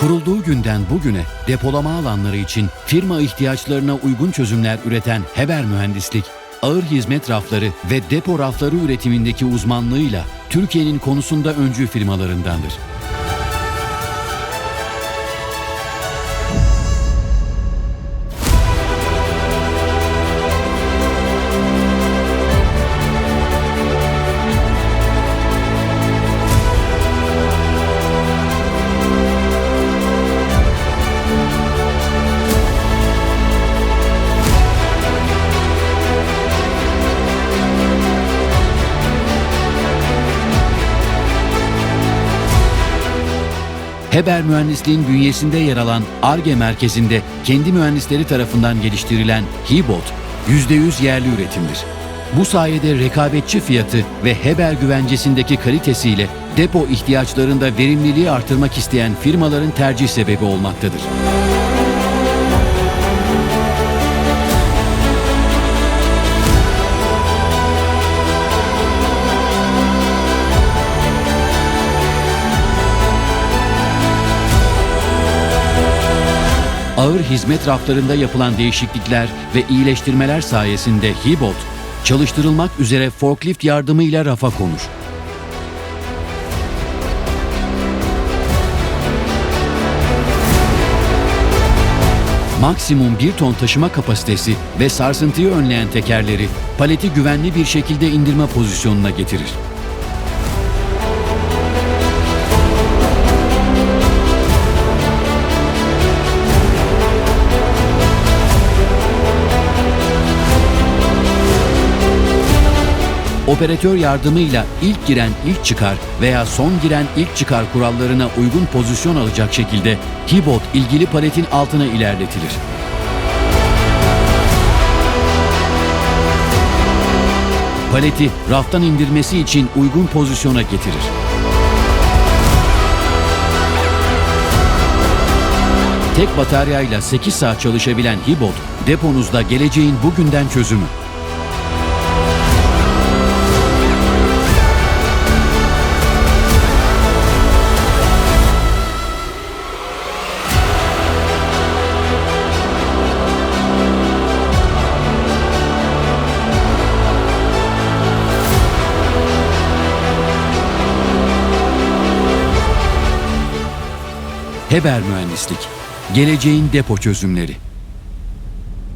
Kurulduğu günden bugüne depolama alanları için firma ihtiyaçlarına uygun çözümler üreten Heber Mühendislik, ağır hizmet rafları ve depo rafları üretimindeki uzmanlığıyla Türkiye'nin konusunda öncü firmalarındandır. Heber Mühendisliğin bünyesinde yer alan ARGE merkezinde kendi mühendisleri tarafından geliştirilen Hibot, %100 yerli üretimdir. Bu sayede rekabetçi fiyatı ve Heber güvencesindeki kalitesiyle depo ihtiyaçlarında verimliliği artırmak isteyen firmaların tercih sebebi olmaktadır. Ağır hizmet raflarında yapılan değişiklikler ve iyileştirmeler sayesinde Hibot, çalıştırılmak üzere forklift yardımıyla rafa konur. Maksimum 1 ton taşıma kapasitesi ve sarsıntıyı önleyen tekerleri paleti güvenli bir şekilde indirme pozisyonuna getirir. Operatör yardımıyla ilk giren ilk çıkar veya son giren ilk çıkar kurallarına uygun pozisyon alacak şekilde Hibot ilgili paletin altına ilerletilir. Paleti raftan indirmesi için uygun pozisyona getirir. Tek bataryayla 8 saat çalışabilen Hibot, deponuzda geleceğin bugünden çözümü. Heber Mühendislik, geleceğin depo çözümleri.